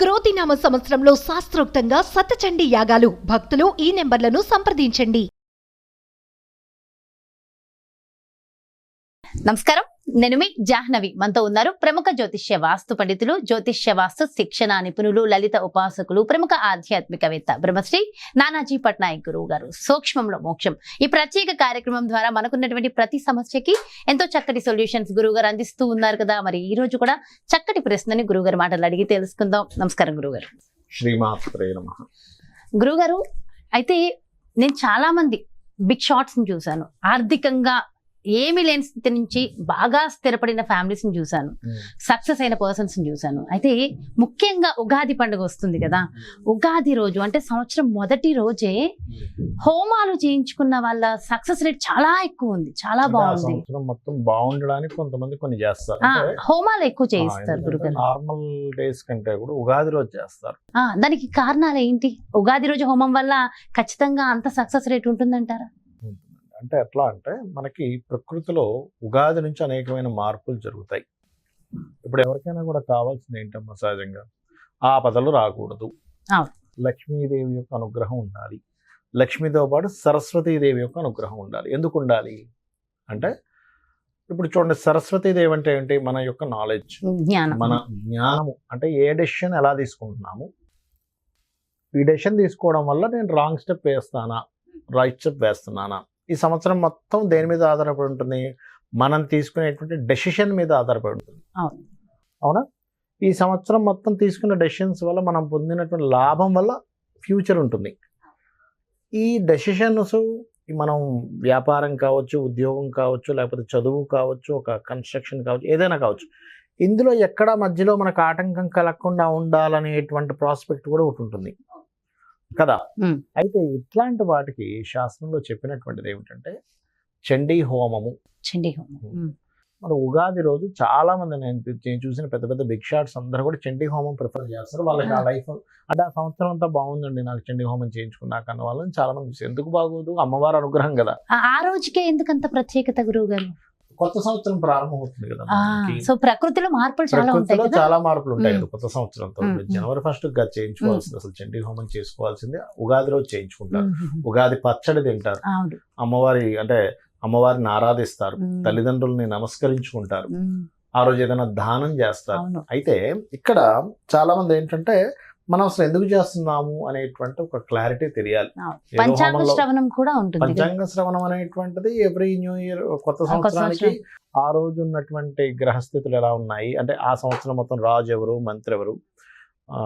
క్రోతినామ సంవత్సరంలో శాస్త్రోక్తంగా సతచండీ యాగాలు. భక్తులు ఈ నెంబర్లను సంప్రదించండి. నమస్కారం. నేను మీ జాహ్నవి. మనతో ఉన్నారు ప్రముఖ జ్యోతిష్య వాస్తు పండితులు జ్యోతిష్య వాస్తు శిక్షణ నిపుణులు లలిత ఉపాసకులు ప్రముఖ ఆధ్యాత్మికవేత్త బ్రహ్మశ్రీ నానాజీ పట్నాయక్ గురువు గారు. సూక్ష్మంలో మోక్షం. ఈ ప్రత్యేక కార్యక్రమం ద్వారా మనకున్నటువంటి ప్రతి సమస్యకి ఎంతో చక్కటి సొల్యూషన్స్ గురువు గారు అందిస్తూ ఉన్నారు కదా. మరి ఈ రోజు కూడా చక్కటి ప్రశ్నని గురువు గారి మాటలు అడిగి తెలుసుకుందాం. నమస్కారం గురువు గారు. నమ. గురుగారు అయితే నేను చాలా మంది బిగ్ షాట్స్ని చూశాను. ఆర్థికంగా ఏమీ లేని స్థితి నుంచి బాగా స్థిరపడిన ఫ్యామిలీస్ని చూశాను. సక్సెస్ అయిన పర్సన్స్ని చూశాను. అయితే ముఖ్యంగా ఉగాది పండుగ వస్తుంది కదా. ఉగాది రోజు అంటే సంవత్సరం మొదటి రోజే హోమాలు చేయించుకున్న వాళ్ళ సక్సెస్ రేట్ చాలా ఎక్కువ ఉంది. చాలా బాగుంది. మొత్తం బాగుండడానికి కొంతమంది కొన్ని చేస్తారు. హోమాలు ఎక్కువ చేయిస్తారు నార్మల్ డేస్ కంటే కూడా ఉగాది రోజు చేస్తారు. దానికి కారణాలు ఏంటి? ఉగాది రోజు హోమం వల్ల ఖచ్చితంగా అంత సక్సెస్ రేట్ ఉంటుందంటారా? అంటే ఎట్లా అంటే మనకి ప్రకృతిలో ఉగాది నుంచి అనేకమైన మార్పులు జరుగుతాయి. ఇప్పుడు ఎవరికైనా కూడా కావాల్సింది ఏంటమ్మా సహజంగా? ఆపదలు రాకూడదు. లక్ష్మీదేవి యొక్క అనుగ్రహం ఉండాలి. లక్ష్మితో పాటు సరస్వతీదేవి యొక్క అనుగ్రహం ఉండాలి. ఎందుకు ఉండాలి? అంటే ఇప్పుడు చూడండి సరస్వతీదేవి అంటే ఏంటి? మన యొక్క నాలెడ్జ్ మన జ్ఞానము. అంటే ఏ డెసిషన్ ఎలా తీసుకుంటున్నాము? ఈ డెసిషన్ తీసుకోవడం వల్ల నేను రాంగ్ స్టెప్ వేస్తానా? రైట్ స్టెప్ వేస్తున్నానా? ఈ సంవత్సరం మొత్తం దేని మీద ఆధారపడి ఉంటుంది? మనం తీసుకునేటువంటి డెసిషన్ మీద ఆధారపడి ఉంటుంది. అవును. ఈ సంవత్సరం మొత్తం తీసుకున్న డెసిషన్స్ వల్ల మనం పొందినటువంటి లాభం వల్ల ఫ్యూచర్ ఉంటుంది. ఈ డెసిషన్స్ మనం వ్యాపారం కావచ్చు ఉద్యోగం కావచ్చు లేకపోతే చదువు కావచ్చు ఒక కన్స్ట్రక్షన్ కావచ్చు ఏదైనా కావచ్చు. ఇందులో ఎక్కడ మధ్యలో మనకు ఆటంకం కలగకుండా ఉండాలనేటువంటి ప్రాస్పెక్ట్ కూడా ఒకటి ఉంటుంది. కదా. అయితే ఇట్లాంటి వాటికి శాస్త్రంలో చెప్పినటువంటిది ఏమిటంటే చండీ హోమము. చండీ హోమం. మన ఉగాది రోజు చాలా మంది నేను నేను చూసిన పెద్ద పెద్ద బిగ్ షాట్స్ అందరూ కూడా చండీ హోమం ప్రిఫర్ చేస్తారు. వాళ్ళకి ఆ లైఫ్ అంటే ఆ సంవత్సరం అంతా బాగుందండి నాకు చండీ హోమం చేయించుకున్నాక అన్న వాళ్ళని చాలా మంది ఎందుకు బాగోదు? అమ్మవారి అనుగ్రహం కదా. ఆ- ఆ రోజుకే ఎందుకంత ప్రత్యేకత గురువు గారు కొత్త సంవత్సరం ప్రారంభం అవుతుంది కదా. సో ప్రకృతిలో మార్పులు చాలా ఉంటాయి ప్రకృతిలో చాలా మార్పులు ఉంటాయి. కదా కొత్త సంవత్సరంతో. జనవరి ఫస్ట్గా చేయించుకోవాల్సింది అసలు చండీ హోమం చేసుకోవాల్సింది. ఉగాది రోజు చేయించుకుంటారు. ఉగాది పచ్చడి తింటారు. అమ్మవారి అంటే అమ్మవారిని ఆరాధిస్తారు. తల్లిదండ్రుల్ని నమస్కరించుకుంటారు. ఆ రోజు ఏదైనా దానం చేస్తారు. అయితే ఇక్కడ చాలా మంది ఏంటంటే మనం అసలు ఎందుకు చేస్తున్నాము అనేటువంటి ఒక క్లారిటీ తెలియాలి. పంచాంగ శ్రవణం కూడా ఉంటుంది. పంచాంగ శ్రవణం అనేటువంటిది ఎవ్రీ న్యూ ఇయర్ కొత్త సంవత్సరానికి సంవత్సరం. ఆ రోజు ఉన్నటువంటి గ్రహస్థితులు ఎలా ఉన్నాయి? అంటే ఆ సంవత్సరం మొత్తం రాజు ఎవరు? మంత్రి ఎవరు? ఆ,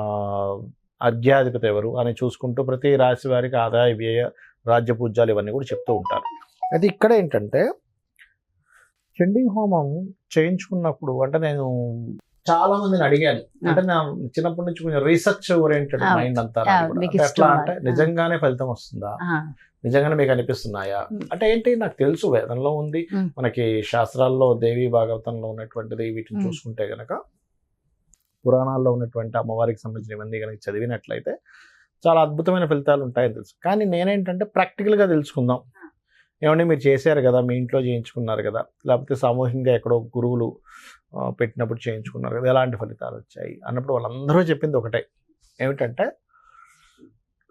అర్ఘ్యాధిపతి ఎవరు? అని చూసుకుంటూ ప్రతి రాశి వారికి ఆదాయ వ్యయ రాజ్య పూజ్యాలు ఇవన్నీ కూడా చెప్తూ ఉంటారు. అయితే ఇక్కడ ఏంటంటే చండీ హోమం చేయించుకున్నప్పుడు అంటే నేను చాలా మందిని అడిగాను. అంటే నా చిన్నప్పటి నుంచి కొంచెం రీసెర్చ్ ఓరియంటెడ్. మైండ్ అంతా ఎట్లా అంటే. నిజంగానే ఫలితం వస్తుందా? నిజంగానే మీకు అనిపిస్తున్నాయా. అంటే ఏంటి? నాకు తెలుసు వేదంలో ఉంది. మనకి శాస్త్రాల్లో దేవి భాగవతంలో ఉన్నటువంటిది వీటిని. చూసుకుంటే గనక పురాణాల్లో ఉన్నటువంటి అమ్మవారికి సంబంధించిన ఇవన్నీ కనుక చదివినట్లయితే చాలా అద్భుతమైన ఫలితాలు ఉంటాయని తెలుసు. కానీ నేనేంటంటే ప్రాక్టికల్గా తెలుసుకుందాం. ఏమంటే మీరు చేశారు కదా మీ ఇంట్లో చేయించుకున్నారు కదా లేకపోతే సామూహికంగా ఎక్కడో గురువులు పెట్టినప్పుడు చేయించుకున్నారు కదా ఎలాంటి ఫలితాలు వచ్చాయి? అన్నప్పుడు వాళ్ళందరూ చెప్పింది ఒకటే. ఏమిటంటే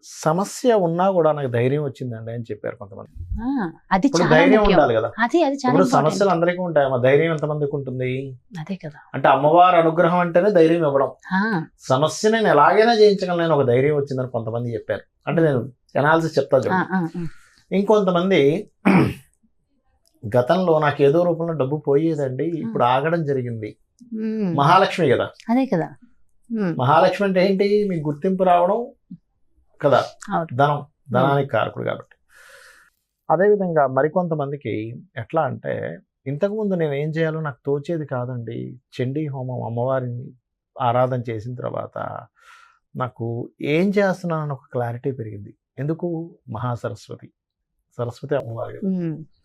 సమస్య ఉన్నా కూడా నాకు ధైర్యం వచ్చిందండి అని చెప్పారు కొంతమంది. అది ధైర్యం ఉండాలి కదా. అది అది చాలా ఇప్పుడు. సమస్యలు అందరికీ ఉంటాయి మా ధైర్యం ఎంతమందికి ఉంటుంది? అదే కదా. అంటే అమ్మవారి అనుగ్రహం అంటేనే ధైర్యం ఇవ్వడం. సమస్య నేను ఎలాగైనా జయించగలను ఒక ధైర్యం వచ్చిందని కొంతమంది చెప్పారు. అంటే నేను ఎనాలిసిస్ చెప్తా చూడండి. ఇంకొంతమంది గతంలో నాకు ఏదో రూపంలో డబ్బు పోయేదండి ఇప్పుడు ఆగడం జరిగింది. మహాలక్ష్మి కదా. అదే కదా. మహాలక్ష్మి అంటే ఏంటి? మీకు గుర్తింపు రావడం కదా. ధనం ధనానికి కారకుడు కాబట్టి. అదేవిధంగా మరికొంతమందికి ఎట్లా అంటే ఇంతకుముందు నేను ఏం చేయాలో నాకు తోచేది కాదండి. చండీ హోమం అమ్మవారిని ఆరాధన చేసిన తర్వాత నాకు ఏం చేస్తున్నానని ఒక క్లారిటీ పెరిగింది. ఎందుకు? మహాసరస్వతి. సరస్వతి అమ్మవారి.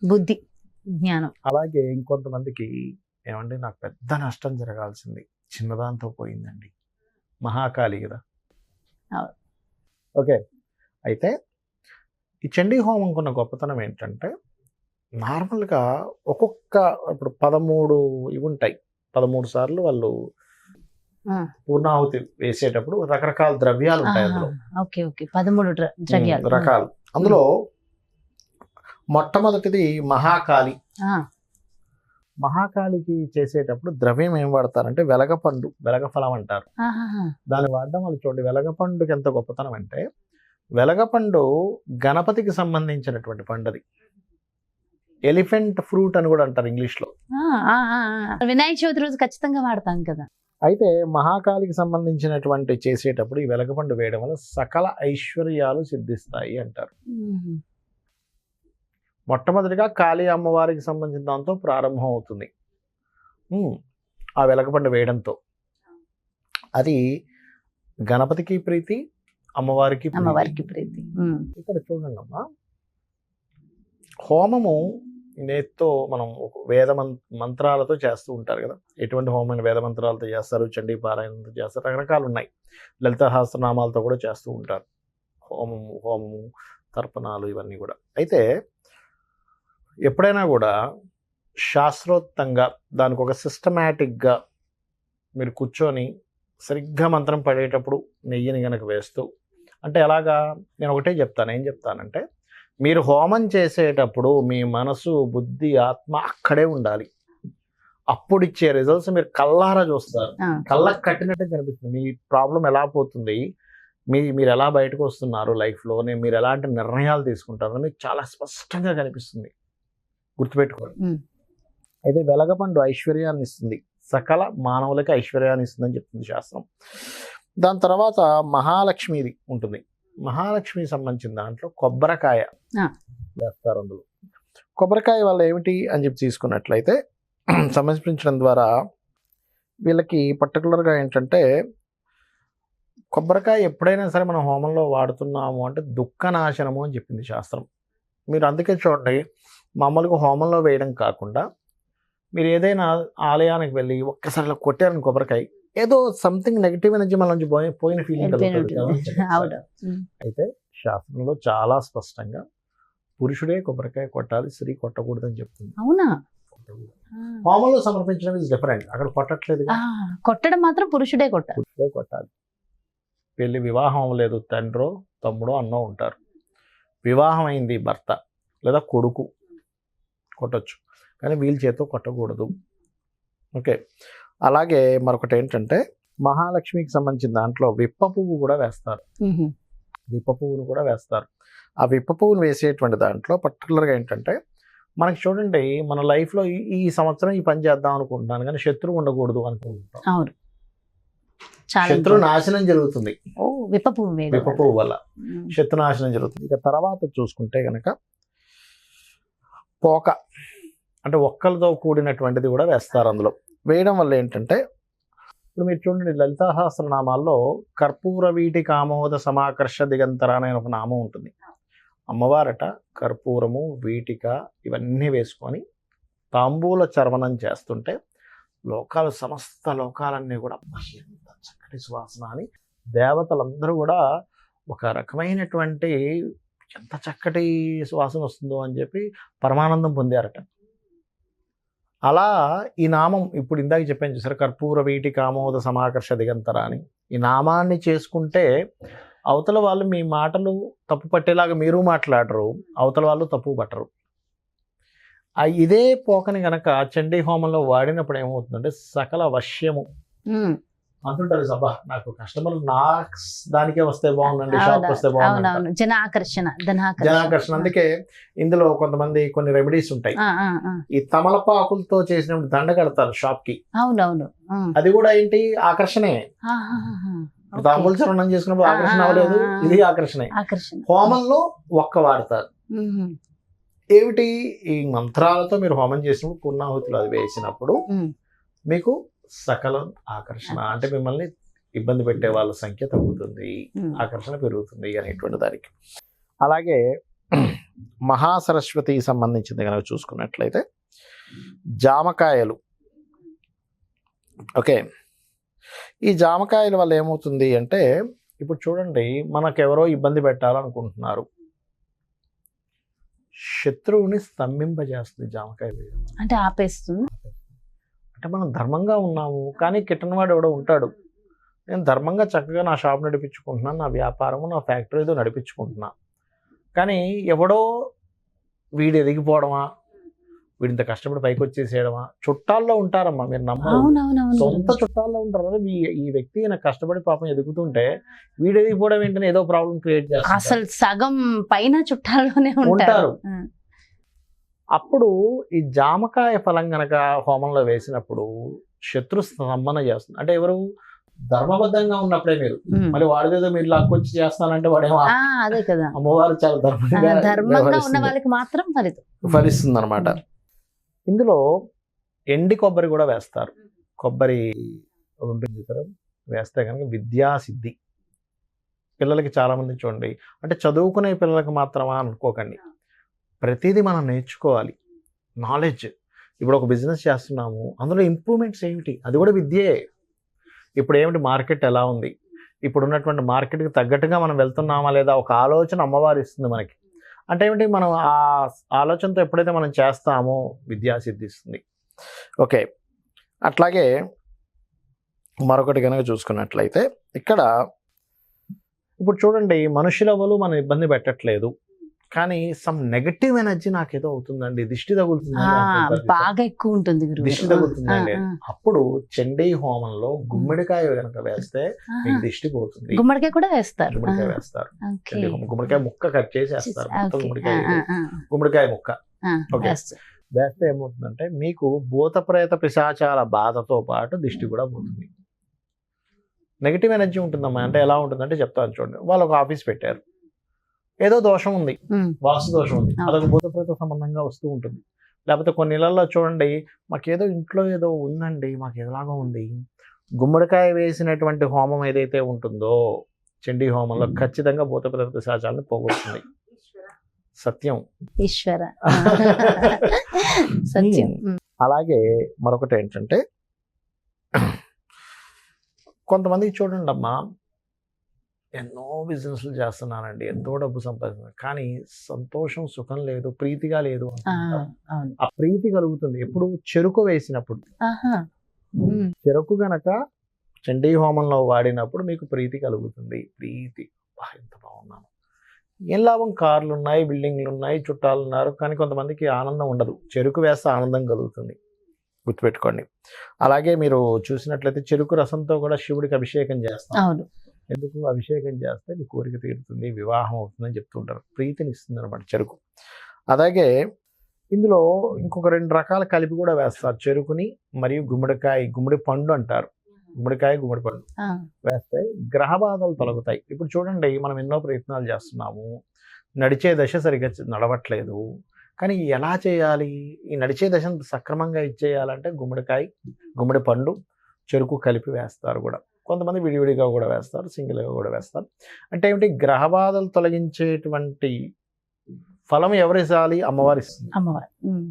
బుద్ధి జ్ఞానం. అలాగే ఇంకొంతమందికి ఏమండి నాకు పెద్ద నష్టం జరగాల్సింది. చిన్నదాంతో పోయిందండి. మహాకాళి కదా. ఓకే. అయితే ఈ చండీ హోమంకున్న గొప్పతనం ఏంటంటే నార్మల్గా ఒక్కొక్క ఇప్పుడు పదమూడు ఇవి ఉంటాయి. పదమూడు సార్లు వాళ్ళు. పూర్ణాహుతి వేసేటప్పుడు రకరకాల ద్రవ్యాలు ఉంటాయి అందులో. Okay okay. పదమూడు ద్రవ్యాలు. రకాలు. అందులో మొట్టమొదటిది మహాకాళి. మహాకాళికి చేసేటప్పుడు ద్రవ్యం ఏం వాడతారంటే వెలగపండు వెలగఫలం అంటారు. దాన్ని వాడడం వల్ల చూడండి వెలగపండుకి ఎంత గొప్పతనం అంటే వెలగపండు గణపతికి సంబంధించినటువంటి పండుది. ఎలిఫెంట్ ఫ్రూట్ అని కూడా అంటారు ఇంగ్లీష్లో. వినాయక చవితి రోజు ఖచ్చితంగా వాడతాం కదా. అయితే మహాకాళికి సంబంధించినటువంటి చేసేటప్పుడు ఈ వెలగపండు వేయడం వల్ల సకల ఐశ్వర్యాలు సిద్ధిస్తాయి అంటారు. మొట్టమొదటిగా కాళీ అమ్మవారికి సంబంధించిన దాంతో ప్రారంభం అవుతుంది. ఆ వెలగపండు వేయడంతో. అది గణపతికి ప్రీతి అమ్మవారికి ప్రీతి. అమ్మవారికి ప్రీతి. ఇక్కడ చూడండి అమ్మా. హోమము నేత్తో మనం ఒక వేద మంత్రాలతో చేస్తూ ఉంటారు కదా. ఎటువంటి హోమం వేద మంత్రాలతో చేస్తారు? చండీ పారాయణంతో చేస్తారు? రకరకాలు ఉన్నాయి. లలిత సహస్రనామాలతో కూడా చేస్తూ ఉంటారు. హోమము హోమము తర్పణాలు ఇవన్నీ కూడా. అయితే ఎప్పుడైనా కూడా శాస్త్రోక్తంగా దానికి ఒక సిస్టమేటిక్గా మీరు కూర్చొని సరిగ్గా మంత్రం పడేటప్పుడు నెయ్యిని గనక వేస్తూ అంటే ఎలాగా నేను ఒకటే చెప్తాను. ఏం చెప్తానంటే మీరు హోమం చేసేటప్పుడు మీ మనసు బుద్ధి ఆత్మ అక్కడే ఉండాలి. అప్పుడు ఇచ్చే రిజల్ట్స్ మీరు కల్లారా చూస్తారు. కళ్ళకు కట్టినట్టే కనిపిస్తుంది. మీ ప్రాబ్లం ఎలా పోతుంది? మీ మీరు ఎలా బయటకు వస్తున్నారు లైఫ్లో మీరు ఎలాంటి నిర్ణయాలు తీసుకుంటారు అని చాలా స్పష్టంగా కనిపిస్తుంది. గుర్తుపెట్టుకోండి. అయితే వెలగపండు ఐశ్వర్యాన్ని ఇస్తుంది. సకల మానవులకి ఐశ్వర్యాన్ని ఇస్తుందని చెప్తుంది శాస్త్రం. దాని తర్వాత మహాలక్ష్మిది ఉంటుంది. మహాలక్ష్మికి సంబంధించిన దాంట్లో కొబ్బరికాయ. వేస్తారు అందులో. కొబ్బరికాయ వల్ల ఏమిటి అని చెప్పి తీసుకున్నట్లయితే సమర్పించడం ద్వారా వీళ్ళకి పర్టికులర్గా ఏంటంటే కొబ్బరికాయ ఎప్పుడైనా సరే మనం హోమంలో వాడుతున్నాము అంటే దుఃఖనాశనము అని చెప్పింది శాస్త్రం. మీరు అందుకే చూడండి మామూలుగా హోమంలో వేయడం కాకుండా మీరు ఏదైనా ఆలయానికి వెళ్ళి ఒక్కసారి ఇలా కొట్టారని కొబ్బరికాయ ఏదో సంథింగ్ నెగిటివ్ ఎనర్జీ మన నుంచి పోయి- పోయిన ఫీలింగ్. అయితే శాస్త్రంలో చాలా స్పష్టంగా పురుషుడే కొబ్బరికాయ కొట్టాలి స్త్రీ కొట్టకూడదని చెప్తుంది. అవునా. హోమంలో సమర్పించడం ఇస్ డిఫరెంట్ అక్కడ కొట్టట్లేదు కొట్టడం మాత్రం పురుషుడే కొట్టాలి. పురుషుడే కొట్టాలి. పెళ్ళి వివాహం లేదు తండ్రో తమ్ముడో అన్నో ఉంటారు. వివాహం అయింది భర్త లేదా కొడుకు. కొట్టొచ్చు. కానీ వీళ్ళ చేతితో కొట్టకూడదు. ఓకే. అలాగే మరొకటి ఏంటంటే మహాలక్ష్మికి సంబంధించిన దాంట్లో విప్ప పువ్వు కూడా వేస్తారు. విప్ప పువ్వును కూడా వేస్తారు. ఆ విప్ప పువ్వును వేసేటువంటి దాంట్లో పర్టికులర్గా ఏంటంటే మనకి చూడండి మన లైఫ్లో ఈ ఈ సంవత్సరం ఈ పని చేద్దాం అనుకుంటున్నాను కానీ శత్రువు ఉండకూడదు అనుకుంటాం అవును. చాలా శత్రు. నాశనం జరుగుతుంది. ఓ విప్ప పువ్వు వల్ల. శత్రు నాశనం జరుగుతుంది. ఇక తర్వాత చూసుకుంటే కనుక పోక అంటే ఒక్కలతో కూడినటువంటిది కూడా వేస్తారు అందులో. వేయడం వల్ల ఏంటంటే ఇప్పుడు మీరు చూడండి లలితాసహస్రనామాల్లో కర్పూర వీటి కామోద సమాకర్ష దిగంతర అనే ఒక నామం ఉంటుంది. అమ్మవారట కర్పూరము వీటిక ఇవన్నీ వేసుకొని తాంబూల చర్మనం చేస్తుంటే లోకాలు సమస్త లోకాలన్నీ కూడా ఎంత చక్కటి సువాసన అని దేవతలందరూ కూడా ఒక రకమైనటువంటి ఎంత చక్కటి సువాసన వస్తుందో అని చెప్పి పరమానందం పొందారట. అలా ఈ నామం ఇప్పుడు ఇందాక చెప్పాను చూసారు కర్పూర వీటి కామోద సమాకర్ష దిగంతర అని. ఈ నామాన్ని చేసుకుంటే అవతల వాళ్ళు మీ మాటలు తప్పు పట్టేలాగా మీరు మాట్లాడరు అవతల వాళ్ళు తప్పు పట్టరు. ఆ ఇదే పోకని గనక చండీ హోమంలో వాడినప్పుడు ఏమవుతుందంటే సకల వశ్యము. అంటుంటారు సభ నాకు కస్టమర్లు నా దానికే వస్తే బాగుందండి షాప్ వస్తే బాగుందండి అవునవును. జన ఆకర్షణ ధనాకర్షణ. జనాకర్షణ. అందుకే ఇందులో కొంతమంది కొన్ని రెమెడీస్ ఉంటాయి. ఈ తమలపాకులతో చేసిన దండ కడతారు షాప్కి అవునవును. అది కూడా ఏంటి? ఆకర్షణే. తాంబూల చరణం చేసుకున్నప్పుడు ఆకర్షణ అవ్వలేదు. ఇది ఆకర్షణే. హోమంలో ఒక్క వాడతారు. ఏమిటి? ఈ మంత్రాలతో మీరు హోమం చేసినప్పుడు పూర్ణాహుతిలో అది వేసినప్పుడు. మీకు సకల ఆకర్షణ. అంటే మిమ్మల్ని ఇబ్బంది పెట్టే వాళ్ళ సంఖ్య తగ్గుతుంది. ఉమ్. ఆకర్షణ పెరుగుతుంది అనేటువంటి దానికి. అలాగే మహాసరస్వతి సంబంధించింది కనుక చూసుకున్నట్లయితే జామకాయలు. ఓకే. ఈ జామకాయల వల్ల ఏమవుతుంది అంటే ఇప్పుడు చూడండి మనకెవరో ఇబ్బంది పెట్టాలనుకుంటున్నారు. శత్రువుని స్తంభింపజేస్తుంది జామకాయ. అంటే ఆపేస్తుంది. అంటే మనం ధర్మంగా ఉన్నాము కానీ కిట్టనవాడు ఎవడో ఉంటాడు. నేను ధర్మంగా చక్కగా నా షాప్ నడిపించుకుంటున్నాను నా వ్యాపారము నా ఫ్యాక్టరీ ఏదో నడిపించుకుంటున్నా. కానీ ఎవడో వీడు ఎదిగిపోవడమా? వీడింత కష్టపడి పైకి వచ్చేసేయడమా చుట్టాల్లో ఉంటారమ్మా మీరు నమ్మరు. అవునవునవును. సొంత చుట్టాల్లో ఉంటారు. ఈ వ్యక్తి ఈయన కష్టపడి పాపం ఎదుగుతుంటే వీడు ఎదిగిపోవడం ఏంటనే ఏదో ప్రాబ్లం క్రియేట్ చేస్తారు అసలు సగం పైన చుట్టాల్లోనే ఉంటారు. అప్పుడు ఈ జామకాయ ఫలం గనక హోమంలో వేసినప్పుడు శత్రు స్తంభన చేస్తుంది అంటే ఎవరు? ధర్మబద్ధంగా ఉన్నప్పుడే మీరు. మళ్ళీ వాడిదేదో మీరు లాక్కొచ్చి చేస్తానంటే వాడేమో అదే కదా. అమ్మవారు చాలా ధర్మంగా ధర్మంగా ఉన్న. వాళ్ళకి మాత్రం ఫలితం. ఫలిస్తుంది అనమాట ఇందులో ఎండి కొబ్బరి కూడా వేస్తారు. కొబ్బరి ఉంటుంది? వేస్తే కనుక విద్యాసిద్ధి. పిల్లలకి చాలా మంది చూడండి అంటే చదువుకునే పిల్లలకి మాత్రమా అనుకోకండి. ప్రతిదీ మనం నేర్చుకోవాలి. నాలెడ్జ్ ఇప్పుడు ఒక బిజినెస్ చేస్తున్నాము అందులో ఇంప్రూవ్మెంట్స్ ఏమిటి? అది కూడా విద్యే. ఇప్పుడు ఏమిటి? మార్కెట్ ఎలా ఉంది? ఇప్పుడు ఉన్నటువంటి మార్కెట్కి తగ్గట్టుగా మనం వెళ్తున్నామా లేదా? ఒక ఆలోచన అమ్మవారు ఇస్తుంది మనకి. అంటే ఏమిటి? మనం ఆ ఆలోచనతో ఎప్పుడైతే మనం చేస్తామో విద్యా సిద్ధిస్తుంది ఓకే. అట్లాగే మరొకటి కనుక చూసుకున్నట్లయితే ఇక్కడ ఇప్పుడు చూడండి మనుషులెవరు మనం ఇబ్బంది పెట్టట్లేదు. కానీ సమ్ నెగటివ్ ఎనర్జీ నాకేదో అవుతుందండి. దిష్టి తగులుతుంది బాగా ఎక్కువ ఉంటుంది దిష్టి తగులుతుందండి. అప్పుడు చండీ హోమంలో గుమ్మడికాయ కనుక వేస్తే మీకు దిష్టి పోతుంది. గుమ్మడికాయ కూడా వేస్తారు. గుమ్మడికాయ వేస్తారు. గుమ్మడికాయ ముక్క కట్ చేసి వేస్తారు. గుమ్మడికాయ గుమ్మడికాయ ముక్క. ఓకే. వేస్తే ఏమవుతుందంటే మీకు భూత ప్రేత పిశాచాల బాధతో పాటు దిష్టి కూడా పోతుంది. నెగిటివ్ ఎనర్జీ ఉంటుందమ్మా. అంటే ఎలా ఉంటుందంటే చెప్తాను చూడండి. వాళ్ళు ఒక ఆఫీస్ పెట్టారు. ఏదో దోషం ఉంది. వాస్తు దోషం ఉంది. అదొక భూత ప్రేత సంబంధంగా వస్తూ ఉంటుంది. లేకపోతే కొన్ని ఇళ్ళలో చూడండి మాకేదో ఇంట్లో ఏదో ఉందండి మాకు ఎలాగో ఉంది. గుమ్మడికాయ వేసినటువంటి హోమం ఏదైతే ఉంటుందో చండీ హోమంలో ఖచ్చితంగా భూత ప్రేత పిశాచాలను పోగొడుతుంది సత్యం. ఈశ్వర. సత్యం. అలాగే మరొకటి ఏంటంటే కొంతమందికి చూడండి అమ్మా ఎన్నో బిజినెస్లు చేస్తున్నానండి ఎంతో డబ్బు సంపాదిస్తున్నాను కానీ సంతోషం సుఖం లేదు ప్రీతిగా లేదు ఆ, ప్రీతి కలుగుతుంది ఎప్పుడు చెరుకు వేసినప్పుడు. చెరుకు గనక చండీ హోమంలో వాడినప్పుడు మీకు ప్రీతి కలుగుతుంది ప్రీతి. ఎంత బాగున్నాను. ఏం లాభం? కార్లు ఉన్నాయి బిల్డింగ్లు ఉన్నాయి చుట్టాలు ఉన్నారు కానీ కొంతమందికి ఆనందం ఉండదు. చెరుకు వేస్తే ఆనందం కలుగుతుంది. గుర్తుపెట్టుకోండి. అలాగే మీరు చూసినట్లయితే చెరుకు రసంతో కూడా శివుడికి అభిషేకం చేస్తాం. ఎందుకు అభిషేకం చేస్తే మీ కోరిక తీరుతుంది వివాహం అవుతుందని చెప్తుంటారు. ప్రీతిని ఇస్తుంది అనమాట చెరుకు. అలాగే ఇందులో ఇంకొక రెండు రకాల కలిపి కూడా వేస్తారు. చెరుకుని మరియు గుమ్మడికాయ గుమ్మడి పండు అంటారు. గుమ్మడికాయ గుమ్మడి పండు వేస్తే గ్రహ బాధలు తొలగుతాయి. ఇప్పుడు చూడండి మనం ఎన్నో ప్రయత్నాలు చేస్తున్నాము. నడిచే దశ సరిగ్గా నడవట్లేదు. కానీ ఎలా చేయాలి? ఈ నడిచే దశను సక్రమంగా ఇచ్చేయాలంటే గుమ్మడికాయ గుమ్మడి పండు చెరుకు కలిపి వేస్తారు కూడా. కొంతమంది విడివిడిగా కూడా వేస్తారు సింగిల్గా కూడా వేస్తారు. అంటే ఏమిటి? గ్రహ బాధలు తొలగించేటువంటి ఫలం ఎవరు ఇవ్వాలి అమ్మవారు ఇస్తుంది. అమ్మవారు. ఉమ్,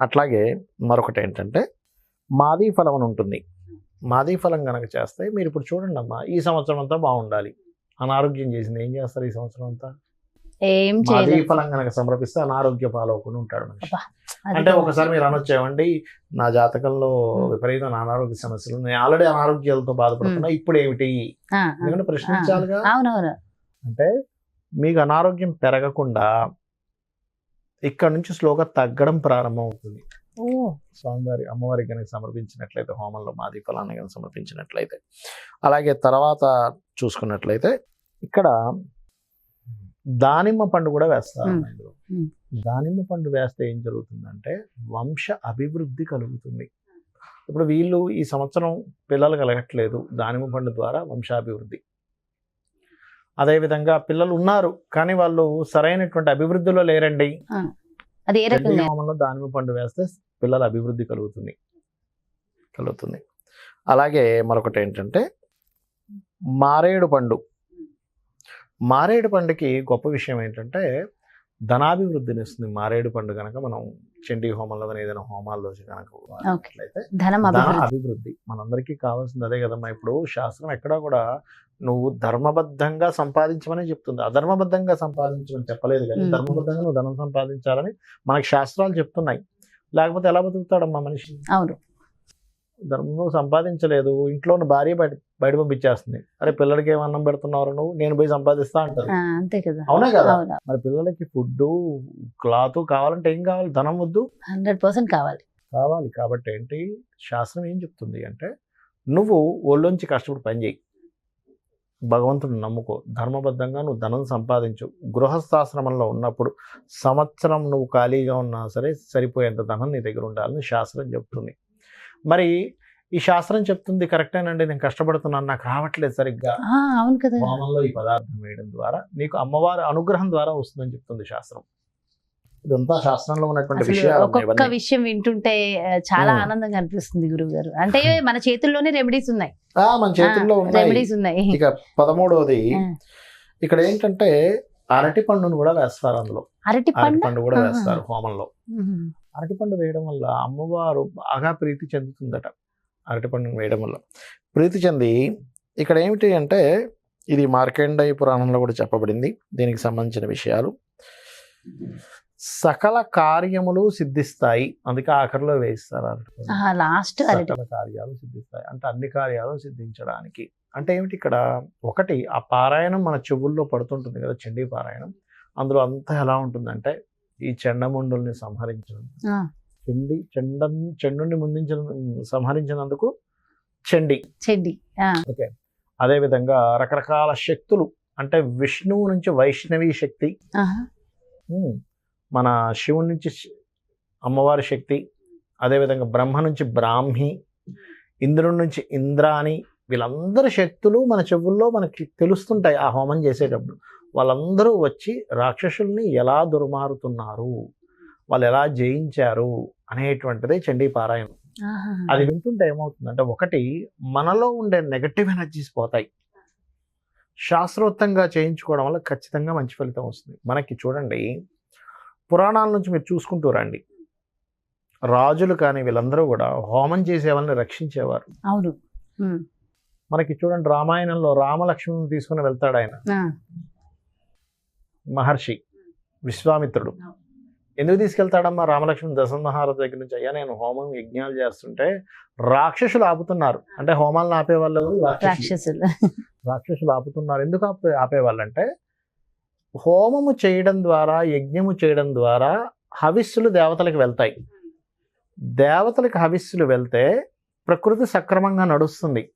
అట్లాగే మరొకటి ఏంటంటే మాది ఫలం అని ఉంటుంది. మాది ఫలం కనుక చేస్తే మీరు ఇప్పుడు చూడండి అమ్మా ఈ సంవత్సరం అంతా బాగుండాలి. అనారోగ్యం చేసింది ఏం చేస్తారు ఈ సంవత్సరం అంతా? ఏం మాది చేయలేదు ఫలం కనుక సమర్పిస్తే అనారోగ్య పాలవకుండా ఉంటాడు మనిషి. అబ్బా, అంటే. ఒకసారి మీరు అనొచ్చేవండి నా జాతకంలో. విపరీతమైన అనారోగ్య సమస్యలు నేను ఆల్రెడీ అనారోగ్యాలతో బాధపడుతున్నా ఇప్పుడు ఏమిటి ఎందుకంటే ప్రశ్నించాలిగా? అవునవును. అంటే మీకు అనారోగ్యం పెరగకుండా ఇక్కడ నుంచి స్లోగా తగ్గడం ప్రారంభం అవుతుంది ఓ. స్వామివారి అమ్మవారికి కనుక సమర్పించినట్లయితే హోమంలో మాది ఫలాన్ని కనుక సమర్పించినట్లయితే అలాగే తర్వాత చూసుకున్నట్లయితే ఇక్కడ దానిమ్మ పండు కూడా వేస్తారు మ్మ్. దానిమ్మ పండు వేస్తే ఏం జరుగుతుందంటే వంశ అభివృద్ధి కలుగుతుంది. ఇప్పుడు వీళ్ళు ఈ సంవత్సరం పిల్లలు కలగట్లేదు దానిమ్మ పండు ద్వారా వంశాభివృద్ధి. అదేవిధంగా పిల్లలు ఉన్నారు కానీ వాళ్ళు సరైనటువంటి అభివృద్ధిలో లేరండి. హోమంలో దానిమ్మ పండు వేస్తే పిల్లల అభివృద్ధి కలుగుతుంది. కలుగుతుంది. అలాగే మరొకటి ఏంటంటే మారేడు పండు మారేడు పండుకి గొప్ప విషయం ఏంటంటే ధనాభివృద్ధిని ఇస్తుంది మారేడు పండు కనుక మనం చండీ హోమంలో కానీ ఏదైనా హోమాల్లో కనుక వాడినట్లయితే ధనం ధన అభివృద్ధి. మనందరికీ కావాల్సింది అదే కదమ్మా. ఇప్పుడు శాస్త్రం ఎక్కడా కూడా నువ్వు ధర్మబద్ధంగా సంపాదించమని చెప్తుంది. అధర్మబద్ధంగా సంపాదించమని చెప్పలేదు కానీ. ధర్మబద్ధంగా నువ్వు ధనం సంపాదించాలని మనకి శాస్త్రాలు చెప్తున్నాయి. లేకపోతే ఎలా బతుకుతాడమ్మా మనిషి? అవును. ధర్మం నువ్వు సంపాదించలేదు. ఇంట్లో భార్య బయట బయట పంపించేస్తుంది. అరే పిల్లలకి ఏం అన్నం పెడుతున్నారు నువ్వు? నేను పోయి సంపాదిస్తా అంటారు. అంతే కదా. అవునా కదా? మరి పిల్లలకి ఫుడ్ క్లాత్ కావాలంటే ఏం కావాలి? ధనం వద్దు? హండ్రెడ్ పర్సెంట్ కావాలి. కావాలి. కాబట్టి ఏంటి? శాస్త్రం ఏం చెప్తుంది అంటే నువ్వు ఒళ్ళొంచి కష్టపడి పని చేయి. భగవంతుడు నమ్ముకో. ధర్మబద్ధంగా నువ్వు ధనం సంపాదించు. గృహస్థాశ్రమంలో ఉన్నప్పుడు సంవత్సరం నువ్వు ఖాళీగా ఉన్నా సరే సరిపోయేంత ధనం నీ దగ్గర ఉండాలని శాస్త్రం చెప్తుంది. మరి ఈ శాస్త్రం చెప్తుంది కరెక్టేనండి నేను కష్టపడుతున్నాను నాకు రావట్లేదు సరిగ్గా. అవును కదా. హోమంలో ఈ పదార్థం వేయడం ద్వారా నీకు అమ్మవారి అనుగ్రహం ద్వారా వస్తుందని చెప్తుంది శాస్త్రం. ఇదంతా శాస్త్రంలో ఉన్నటువంటి విషయాలు ఒక్కొక్క. విషయం వింటుంటే చాలా. ఆనందంగా అనిపిస్తుంది గురువు గారు అంటే మన చేతుల్లోనే రెమెడీస్ ఉన్నాయి. మన చేతుల్లో రెమెడీస్ ఉన్నాయి. ఇక పదమూడవది. ఇక్కడ ఏంటంటే అరటి పండును కూడా వేస్తారు అందులో. అరటి పండు? కూడా. వేస్తారు హోమంలో అరటి పండు వేయడం వల్ల అమ్మవారు బాగా ప్రీతి చెందుతుందట అరటి పండును వేయడం వల్ల. ప్రీతి చెంది ఇక్కడ ఏమిటి అంటే ఇది మార్కండేయ పురాణంలో కూడా చెప్పబడింది. దీనికి సంబంధించిన విషయాలు. సకల కార్యములు సిద్ధిస్తాయి. అందుకే ఆఖరిలో వేయిస్తారు. లాస్ట్ సకల కార్యాలు సిద్ధిస్తాయి. అంటే అన్ని కార్యాలు సిద్ధించడానికి. అంటే ఏమిటి ఇక్కడ? ఒకటి ఆ పారాయణం మన చెవుల్లో పడుతుంటుంది కదా చండీ పారాయణం. అందులో అంతా ఎలా ఉంటుందంటే ఈ చెండముండుల్ని సంహరించడం. చండి చెండ చెండుని ముందించిన సంహరించినందుకు చండి. చెడ్డి ఆ, అదే విధంగా రకరకాల శక్తులు అంటే విష్ణువు నుంచి వైష్ణవి శక్తి మన శివుడి నుంచి అమ్మవారి శక్తి అదేవిధంగా బ్రహ్మ నుంచి బ్రాహ్మి ఇంద్రుడి నుంచి ఇంద్రాని వీళ్ళందరి శక్తులు మన చెవుల్లో మనకి తెలుస్తుంటాయి ఆ హోమం చేసేటప్పుడు. వాళ్ళందరూ వచ్చి రాక్షసుల్ని ఎలా దుర్మారుతున్నారు? వాళ్ళు ఎలా జయించారు? అనేటువంటిదే చండీ పారాయణం. అది వింటుంటే ఏమవుతుందంటే ఒకటి మనలో ఉండే నెగటివ్ ఎనర్జీస్ పోతాయి. శాస్త్రోక్తంగా చేయించుకోవడం వల్ల ఖచ్చితంగా మంచి ఫలితం వస్తుంది. మనకి చూడండి పురాణాల నుంచి మీరు చూసుకుంటూ రండి. రాజులు కానీ వీళ్ళందరూ కూడా హోమం చేసే వాళ్ళని రక్షించేవారు. అవును. మనకి చూడండి రామాయణంలో రామలక్ష్మణుని తీసుకుని వెళ్తాడు ఆయన. మహర్షి విశ్వామిత్రుడు. ఎందుకు తీసుకెళ్తాడమ్మా రామలక్ష్మణ్ దశమహారాజు దగ్గర నుంచి? అయ్యా నేను హోమం యజ్ఞాలు చేస్తుంటే రాక్షసులు ఆపుతున్నారు. అంటే హోమాలను ఆపే వాళ్ళు ఎవరు? రాక్షసులు. రాక్షసులు. రాక్షసులు ఆపుతున్నారు. ఎందుకు ఆపే ఆపేవాళ్ళంటే హోమము చేయడం ద్వారా యజ్ఞము చేయడం ద్వారా హవిస్సులు దేవతలకు వెళ్తాయి. దేవతలకు హవిస్సులు వెళ్తే ప్రకృతి సక్రమంగా నడుస్తుంది.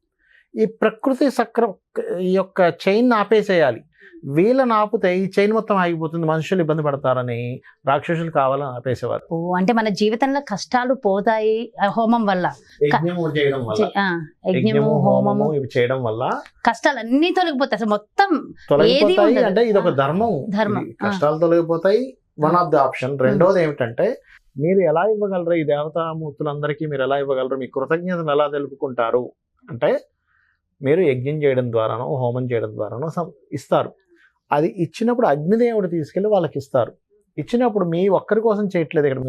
ఈ ప్రకృతి సక్ర ఈ యొక్క చైన్ ఆపేసేయాలి. వీళ్ళని ఆపితే ఈ చైన్ మొత్తం ఆగిపోతుంది. మనుషులు ఇబ్బంది పడతారని రాక్షసులు కావాలని ఆపేసేవారు. ఓ, అంటే మన జీవితంలో కష్టాలు పోతాయి హోమం వల్ల. యజ్ఞము చేయడం వల్ల. యజ్ఞము హోమము ఇవి చేయడం వల్ల కష్టాలు అన్ని తొలగిపోతాయి. అసలు మొత్తం తొలగిపోతాయి. అంటే ఇది ఒక ధర్మం. ధర్మం. కష్టాలు తొలగిపోతాయి. వన్ ఆఫ్ ది ఆప్షన్ రెండోది ఏమిటంటే మీరు ఎలా ఇవ్వగలరు? ఈ దేవతామూర్తులందరికీ మీరు ఎలా ఇవ్వగలరు? మీ కృతజ్ఞతను ఎలా తెలుపుకుంటారు? అంటే మీరు యజ్ఞం చేయడం ద్వారానో హోమం చేయడం ద్వారానో ఇస్తారు. అది ఇచ్చినప్పుడు అగ్నిదేవుడు తీసుకెళ్ళి వాళ్ళకి ఇస్తారు. ఇచ్చినప్పుడు మీ ఒక్కరి కోసం చేయట్లేదు ఇక్కడ.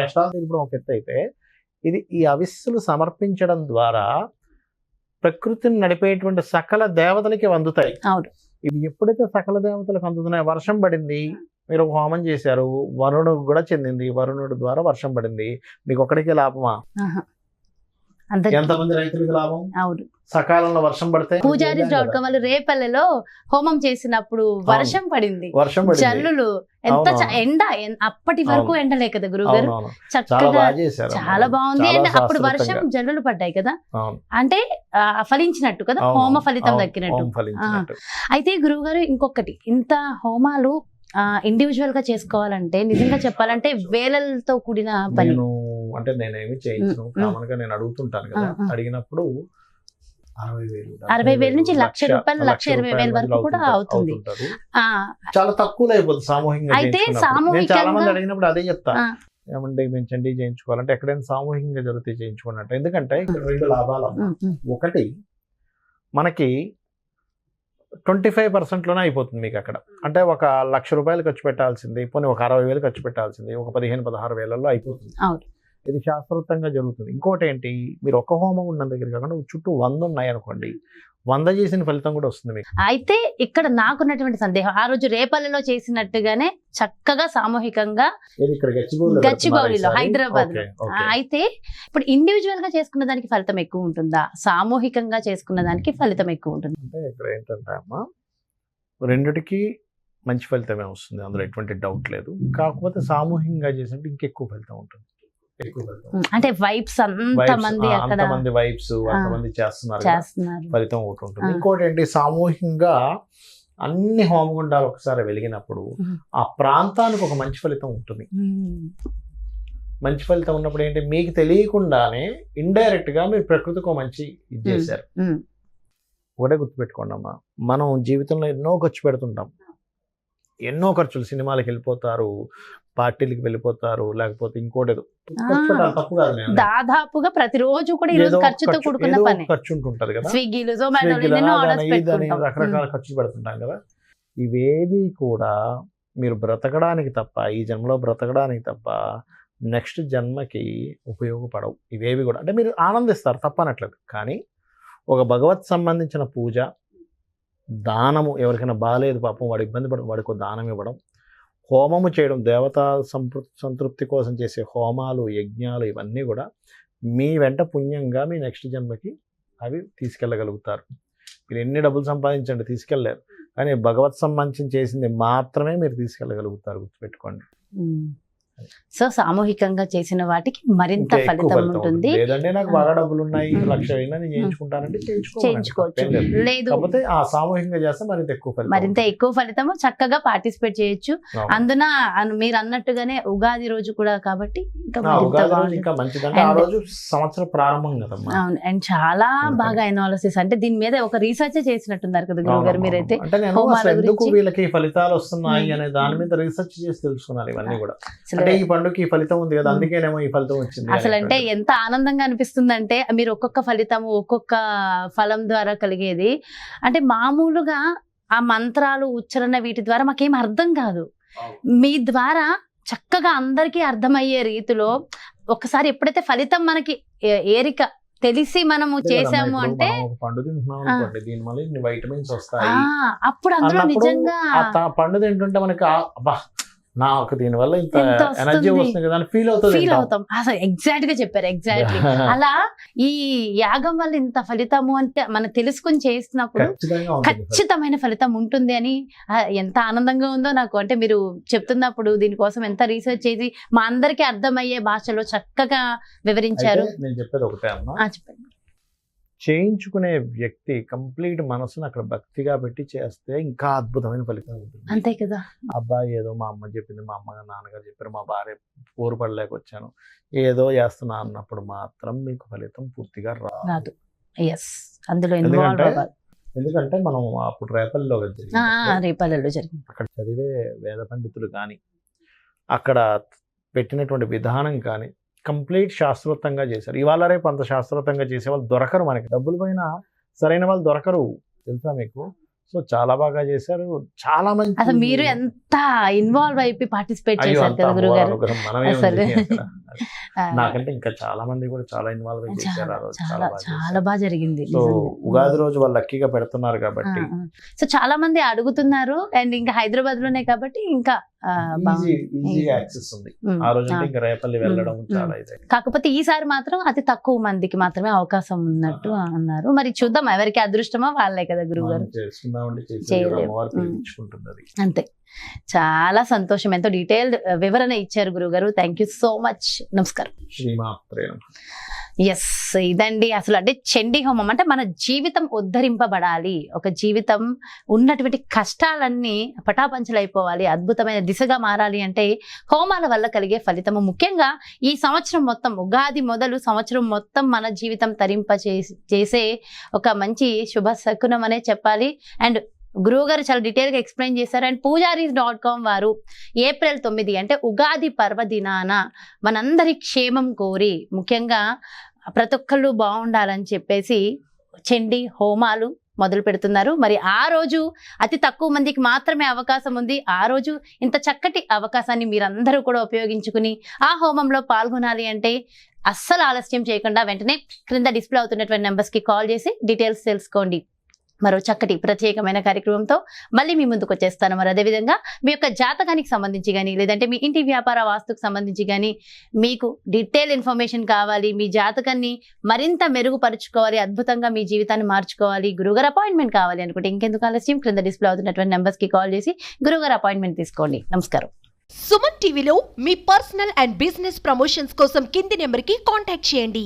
కష్టాలు. తీర్పడం ఒక ఎత్తు అయితే ఇది ఈ అవిస్సులు సమర్పించడం ద్వారా ప్రకృతిని నడిపేటువంటి సకల దేవతలకి అందుతాయి. అవును. ఇవి ఎప్పుడైతే సకల దేవతలకు అందుతున్నాయో వర్షం పడింది మీరు ఒక హోమం చేశారు వరుణుడు కూడా చెందింది వరుణుడు ద్వారా వర్షం పడింది మీకు ఒక్కడికే లాభమా? ఎంతమంది రైతులకు లాభం? అవును. సకాలంలో వర్షం పడితే పూజారి రేపల్లెలో హోమం చేసినప్పుడు వర్షం పడింది. వర్షం జల్లులు ఎంత. ఎండ అప్పటి వరకు అవును. ఎండలే కదా గురువు గారు. చక్కగా చాలా బాగుంది. అండ్ అప్పుడు వర్షం. జల్లులు పడ్డాయి కదా. అంటే ఫలించినట్టు కదా. హోమ ఫలితం దక్కినట్టు. అయితే గురువు గారు ఇంకొకటి. ఇంత హోమాలు ఇండివిజువల్గా చేసుకోవాలంటే నిజంగా చెప్పాలంటే వేలలతో కూడిన పని. అంటే నేనేమి చేయించను కామన్గా నేను అడుగుతుంటాను కదా. అడిగినప్పుడు అరవై వేలు నుంచి లక్ష రూపాయలు, లక్ష ఇరవై వేల వరకు కూడా అవుతుంది. చాలా తక్కువలో అయిపోతుంది సామూహికంగా అయితే. నేను చాలా మంది సామూహికంగా- అడిగినప్పుడు అదే చెప్తా. ఏమంటే మేము చండీ చేయించుకోవాలంటే ఎక్కడైనా సామూహికంగా జరిగితే చేయించుకున్నట్టు ఎందుకంటే ఇక్కడ రెండు లాభాలు ఒకటి మనకి ట్వంటీ ఫైవ్ పర్సెంట్లోనే అయిపోతుంది మీకు అక్కడ. అంటే ఒక లక్ష రూపాయలు ఖర్చు పెట్టాల్సింది పోనీ ఒక అరవై వేలు ఖర్చు పెట్టాల్సింది ఒక పదిహేను పదహారు వేలలో అయిపోతుంది. ఇది శాస్త్రోక్తంగా జరుగుతుంది. ఇంకోటి ఏంటి? మీరు ఒక హోమం ఉన్న దగ్గర కాకుండా చుట్టూ వంద ఉన్నాయి అనుకోండి వంద చేసిన ఫలితం కూడా వస్తుంది మీకు. అయితే ఇక్కడ నాకున్నటువంటి సందేహం ఆ రోజు రేపల్లిలో చేసినట్టుగానే చక్కగా సామూహికంగా గచ్చిబౌలిలో? హైదరాబాద్. అయితే ఇప్పుడు ఇండివిజువల్గా చేసుకున్న దానికి ఫలితం ఎక్కువ ఉంటుందా? సామూహికంగా చేసుకున్న దానికి ఫలితం ఎక్కువ ఉంటుంది? అంటే ఇక్కడ ఏంటంటే అమ్మ రెండిటికి మంచి ఫలితమే వస్తుంది అందులో ఎటువంటి డౌట్ లేదు. కాకపోతే సామూహికంగా చేసినట్టు ఇంకెక్కువ ఫలితం ఉంటుంది. అంటే వైబ్స్ అంత Vibes, మంది ఆ, అక్కడ అంతమంది వైబ్స్ అంతమంది చేస్తున్నారు ఫలితం ఒకటి ఉంటుంది. ఇంకోటి ఏంటి సామూహికంగా అన్ని హోమగుండాలు ఒకసారి వెలిగినప్పుడు. ఆ ప్రాంతానికి ఒక మంచి ఫలితం ఉంటుంది. మంచి ఫలితం ఉన్నప్పుడు ఏంటి మీకు తెలియకుండానే ఇండైరెక్ట్గా మీరు ప్రకృతికి ఒక మంచి ఇది చేశారు. ఒకటే గుర్తుపెట్టుకోండి అమ్మా మనం జీవితంలో ఎన్నో ఖర్చు పెడుతుంటాం ఎన్నో ఖర్చులు సినిమాలకు వెళ్ళిపోతారు పార్టీలకు వెళ్ళిపోతారు లేకపోతే ఇంకోటి ఏదో. ఖర్చు పెట్టాలి, తప్పు కాదు నేను అనేది. దాదాపు ప్రతిరోజు కూడా ఈ రోజు ఏదో ఖర్చుతో ఖర్చు- కూడుకున్న పని. ఖర్చు ఉంటుంటది కదా. స్విగ్గీలు రకరకాల ఖర్చులు పెడుతుంటాం కదా. ఇవేవి కూడా మీరు బ్రతకడానికి తప్ప ఈ జన్మలో బ్రతకడానికి తప్ప నెక్స్ట్ జన్మకి ఉపయోగపడవు. ఇవేవి కూడా. అంటే మీరు ఆనందిస్తారు తప్పనట్లేదు. కానీ ఒక భగవత్ సంబంధించిన పూజ దానము ఎవరికైనా బాగాలేదు పాపం వాడు ఇబ్బంది పడ వాడికి దానం ఇవ్వడం. హోమము చేయడం దేవతా సంతృ సంతృప్తి కోసం చేసే హోమాలు యజ్ఞాలు ఇవన్నీ కూడా మీ వెంట పుణ్యంగా మీ నెక్స్ట్ జన్మకి అవి తీసుకెళ్ళగలుగుతారు. మీరు ఎన్ని డబ్బులు సంపాదించండి తీసుకెళ్ళలేరు. కానీ భగవత్ సంబంధించి చేసింది మాత్రమే మీరు తీసుకెళ్ళగలుగుతారు గుర్తుపెట్టుకోండి. సో సామూహికంగా చేసిన వాటికి మరింత ఫలితం ఉంటుంది ఉంటుంది. లేదంటే నాకు బాగా డబ్బులు ఉన్నాయి మ్మ్. లక్ష అయినా నేను చేయించుకుంటానంటే చేయించుకోమనండి. చేయించుకోవచ్చు తప్పేం లేదు. లేదు కాకపోతే ఆ సామూహికంగా చేస్తే మరింత ఎక్కువ ఫలితం మరింత ఉంటుంది. ఎక్కువ ఫలితము చక్కగా పార్టిసిపేట్ చేయొచ్చు. అందున మీరు అన్నట్టుగానే ఉగాది రోజు కూడా కాబట్టి ఇంకా ఆ రోజు సంవత్సరం ప్రారంభం అవును అండ్ చాలా. బాగా ఎనాలిసిస్ అంటే దీని మీద ఒక రీసెర్చ్ చేసినట్టున్నారు కదా గురువు గారు మీరైతే. అంటే నేను ఎందుకు వీళ్ళకి ఫలితాలు వస్తున్నాయి. అనే దాని మీద రీసెర్చ్ చేసి తెలుసుకున్నాను ఇవన్నీ కూడా అంటే ఈ పండుగకి ఈ ఫలితం ఉంది కదా. అందుకేనేమో ఈ ఫలితం వచ్చింది అసలు అంటే. ఎంత ఆనందంగా అనిపిస్తుంది అంటే మీరు ఒక్కొక్క ఫలితము ఒక్కొక్క ఫలం ద్వారా కలిగేది. అంటే మామూలుగా ఆ మంత్రాలు ఉచ్చరణ వీటి ద్వారా మాకేం అర్థం కాదు. మీ ద్వారా చక్కగా అందరికీ అర్థమయ్యే రీతిలో ఒకసారి ఎప్పుడైతే ఫలితం మనకి ఏరిక తెలిసి మనము చేసాము అంటే పండు తింటున్నాం దీని వల్ల వైటమిన్స్ వస్తాయి. అప్పుడు అందులో నిజంగా ఆ త- పండు తింటుంటే మనకి నాకు దీని వల్ల ఇంత ఎనర్జీ వస్తుంది? కదా అని ఫీల్ అవుతుంది ఫీల్ అవుతాం. అసలు ఎగ్జాక్ట్గా చెప్పారు ఎగ్జాక్ట్లీ అలా ఈ యాగం వల్ల ఇంత ఫలితము అంటే మనం తెలుసుకుని ఉంటుంది ఖచ్చితమైన ఫలితం ఉంటుంది అని ఎంత ఆనందంగా ఉందో నాకు అంటే మీరు చెప్తున్నప్పుడు దీనికోసం ఎంత రీసెర్చ్ చేసి మా అందరికీ అర్థమయ్యే భాషలో చక్కగా వివరించారు. నేను చెప్పేది ఒకటే అమ్మా. చెప్పండి. చేయించుకునే వ్యక్తి కంప్లీట్ మనసును అక్కడ భక్తిగా పెట్టి చేస్తే ఇంకా అద్భుతమైన ఫలితం ఉంటుంది అంతే కదా. అబ్బాయి ఏదో మా అమ్మ చెప్పింది మా అమ్మ నాన్నగారు చెప్పారు మా భార్య ఊరు పడలేక వచ్చాను. ఏదో చేస్తున్నా అన్నప్పుడు మాత్రం మీకు ఫలితం పూర్తిగా రాదు. ఎస్ అందులో ఎందుకంటే మనం అప్పుడు రేపల్లో ఆ, జరిగింది. ఆ, రేపల్లెలో జరిగింది. అక్కడ చదివే వేద పండితులు కానీ అక్కడ పెట్టినటువంటి విధానం కానీ కంప్లీట్ శాస్త్రోక్తంగా చేశారు. ఇవాళ రేపు అంత శాస్త్రోక్తంగా చేసే వాళ్ళు దొరకరు మనకి. డబ్బులు పైన సరైన వాళ్ళు దొరకరు. తెలుసా మీకు? సో చాలా బాగా చేశారు. చాలా మంది అసలు మీరు ఎంత ఇన్వాల్వ్ అయిపోయి పార్టిసిపేట్ చేశారు కదా నాకంటే ఇంకా చాలా మంది కూడా చాలా ఇన్వాల్వ్ చేశారు చాలా ఆ రోజు చాలా చాలా బాగా జరిగింది. ఉగాది రోజు వాళ్ళు లక్కీగా పెడుతున్నారు కాబట్టి. సో చాలా మంది అడుగుతున్నారు అండ్ ఇంకా హైదరాబాద్లోనే కాబట్టి ఇంకా. యాక్సెస్ ఉంది. ఆ రోజు రేపల్లి వెళ్ళడం ఉమ్, చాలా ఇదే కాకపోతే ఈసారి మాత్రం అతి తక్కువ మందికి మాత్రమే అవకాశం ఉన్నట్టు అన్నారు. మరి చూద్దాం ఎవరికి అదృష్టమో వాళ్ళే కదా గురువు గారు. అంతే. చాలా సంతోషం. ఎంతో డీటెయిల్డ్ వివరణ ఇచ్చారు గురువు గారు థ్యాంక్ యూ సో మచ్ నమస్కారం. ఎస్ ఇదండి అసలు అంటే చండీ హోమం. అంటే మన జీవితం ఉద్ధరింపబడాలి. ఒక జీవితం ఉన్నటువంటి కష్టాలన్నీ పటాపంచలైపోవాలి. అద్భుతమైన దిశగా మారాలి అంటే హోమాల వల్ల కలిగే ఫలితము. ముఖ్యంగా ఈ సంవత్సరం మొత్తం ఉగాది మొదలు సంవత్సరం మొత్తం మన జీవితం తరింప చేసి- చేసే ఒక మంచి శుభ శకునం అనే చెప్పాలి. అండ్ గురువు గారు చాలా డీటెయిల్గా ఎక్స్ప్లెయిన్ చేశారు. అండ్ పూజారీస్ డాట్ కామ్ వారు ఏప్రిల్ తొమ్మిది అంటే ఉగాది పర్వదినాన మనందరి క్షేమం కోరి ముఖ్యంగా ప్రతి ఒక్కళ్ళు బాగుండాలని చెప్పేసి చెండి హోమాలు మొదలు పెడుతున్నారు. మరి ఆ రోజు అతి తక్కువ మందికి మాత్రమే అవకాశం ఉంది. ఆ రోజు ఇంత చక్కటి అవకాశాన్ని మీరందరూ కూడా ఉపయోగించుకుని ఆ హోమంలో పాల్గొనాలి అంటే అస్సలు ఆలస్యం చేయకుండా వెంటనే క్రింద డిస్ప్లే అవుతున్నటువంటి నెంబర్స్కి కాల్ చేసి డీటెయిల్స్ తెలుసుకోండి. మరో చక్కటి ప్రత్యేకమైన కార్యక్రమంతో మళ్ళీ మీ ముందుకు వచ్చేస్తాను. మరి అదేవిధంగా మీ యొక్క జాతకానికి సంబంధించి కానీ లేదంటే మీ ఇంటి వ్యాపార వాస్తుకు సంబంధించి కానీ మీకు డీటెయిల్ ఇన్ఫర్మేషన్ కావాలి మీ జాతకాన్ని మరింత మెరుగుపరుచుకోవాలి అద్భుతంగా మీ జీవితాన్ని మార్చుకోవాలి గురుగారు అపాయింట్మెంట్ కావాలి అనుకుంటే ఇంకెందుకు ఆలస్యం? క్రింద డిస్ప్లే అవుతున్నటువంటి నెంబర్స్కి కాల్ చేసి గురుగారు అపాయింట్మెంట్ తీసుకోండి. నమస్కారం. సుమన్ టీవీలో మీ పర్సనల్ అండ్ బిజినెస్ ప్రమోషన్స్ కోసం కింది నెంబర్కి కాంటాక్ట్ చేయండి.